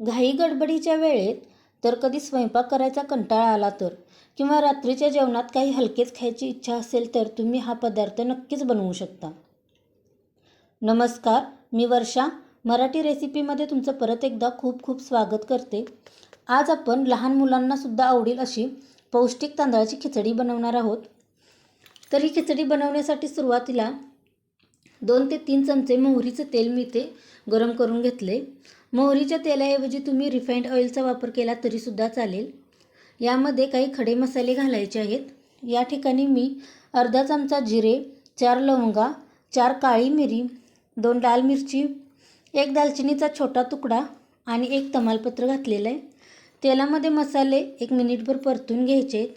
घाई गडबडीच्या वेळेत तर कधी स्वयंपाक करायचा कंटाळा आला तर किंवा रात्रीच्या जेवणात काही हलकेच खायची इच्छा असेल तर तुम्ही हा पदार्थ नक्कीच बनवू शकता. नमस्कार मी वर्षा. मराठी रेसिपीमध्ये तुमचं परत एकदा खूप खूप स्वागत करते. आज आपण लहान मुलांनासुद्धा आवडेल अशी पौष्टिक तांदळाची खिचडी बनवणार आहोत. तर ही खिचडी बनवण्यासाठी सुरुवातीला दोन ते तीन चमचे मोहरीचं तेल मी ते गरम करून घेतले. मोहरीच्या तेलाऐवजी तुम्ही रिफाईंड ऑइलचा वापर केला तरीसुद्धा चालेल. यामध्ये काही खडे मसाले घालायचे आहेत. या ठिकाणी मी अर्धा चमचा जिरे चार लवंगा चार काळी मिरी दोन लाल मिरची एक दालचिनीचा छोटा तुकडा आणि एक तमालपत्र घातलेलं आहे. तेलामध्ये मसाले एक मिनिटभर परतून घ्यायचे आहेत.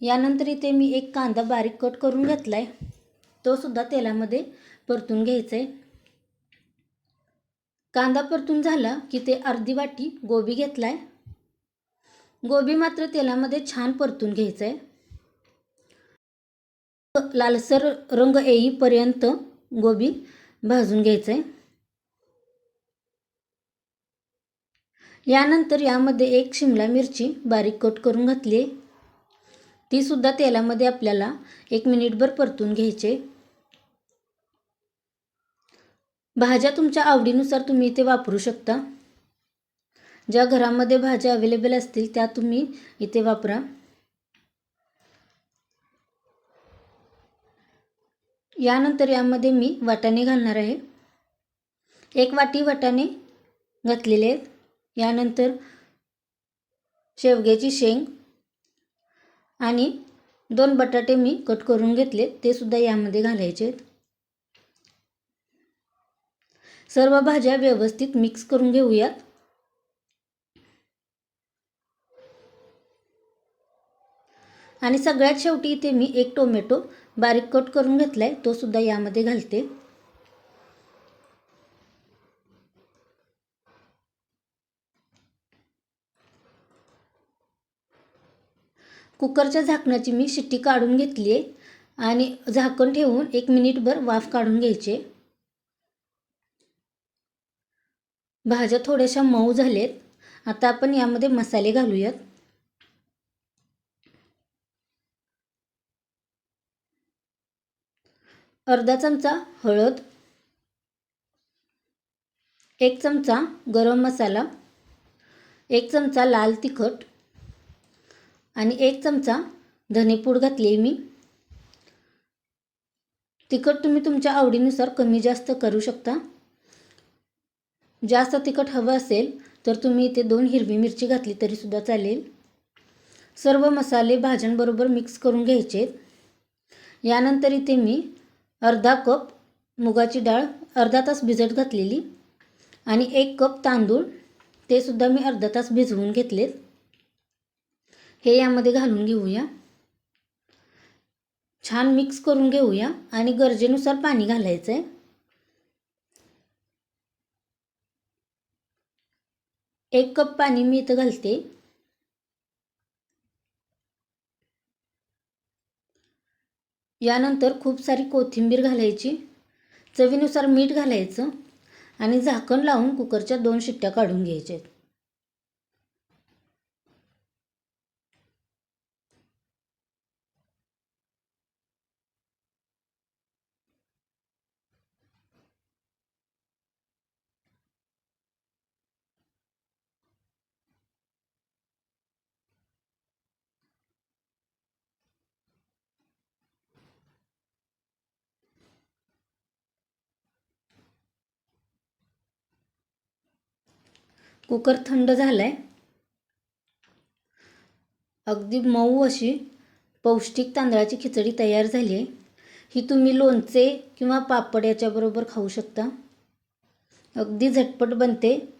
यानंतर इथे मी एक कांदा बारीक कट करून घेतला आहे तोसुद्धा तेलामध्ये परतून घ्यायचा आहे. कांदा परतून झाला की ते अर्धी वाटी गोबी घेतलाय. गोबी मात्र तेलामध्ये छान परतून घ्यायचं आहे लालसर रंग येईपर्यंत गोबी भाजून घ्यायचं आहे यानंतर यामध्ये एक शिमला मिरची बारीक कट करून घातली आहे तीसुद्धा तेलामध्ये आपल्याला एक मिनिटभर परतून घ्यायचे भाज्या तुमच्या आवडीनुसार तुम्ही इथे वापरू शकता. ज्या घरामध्ये भाज्या अवेलेबल असतील त्या तुम्ही इथे वापरा. यानंतर यामध्ये मी वाटाणे घालणार आहे. एक वाटी वाटाणे घातलेले आहेत. यानंतर शेवग्याची शेंग आणि दोन बटाटे मी कट करून घेतले ते सुद्धा यामध्ये घालायचे आहेत. सर्व भाज्या व्यवस्थित मिक्स करून घेऊयात. आणि सगळ्यात शेवटी इथे मी एक टोमॅटो बारीक कट करून घेतला आहे तो सुद्धा यामध्ये घालते. कुकरच्या झाकणाची मी शिट्टी काढून घेतली आहे आणि झाकण ठेवून एक मिनिटभर वाफ काढून घ्यायचे. भाज्या थोड्याशा मऊ झालेत. आता आपण यामध्ये मसाले घालूयात. अर्धा चमचा हळद. एक चमचा गरम मसाला. एक चमचा लाल तिखट. आणि एक चमचा धनेपूड घातली मी. तिखट तुम्ही तुमच्या आवडीनुसार कमी जास्त करू शकता. जास्त तिखट हवं असेल तर तुम्ही इथे दोन हिरवी मिरची घातली तरीसुद्धा चालेल. सर्व मसाले भाज्यांबरोबर मिक्स करून घ्यायचे यानंतर इथे मी अर्धा कप मुगाची डाळ अर्धा तास भिजत घातलेली आणि एक कप तांदूळ ते सुद्धा मी अर्धा तास भिजवून घेतलेत. हे यामध्ये घालून घेऊया. छान मिक्स करून घेऊया आणि गरजेनुसार पाणी घालायचं आहे एक कप पाणी मी इथं घालते. यानंतर खूप सारी कोथिंबीर घालायची. चवीनुसार मीठ घालायचं आणि झाकण लावून कुकरच्या दोन शिट्ट्या काढून घ्यायच्या कुकर थंड झाला आहे अगदी मऊ अशी पौष्टिक तांदळाची खिचडी तयार झाली आहे. ही तुम्ही लोणचे किंवा पापड याच्याबरोबर खाऊ शकता. अगदी झटपट बनते.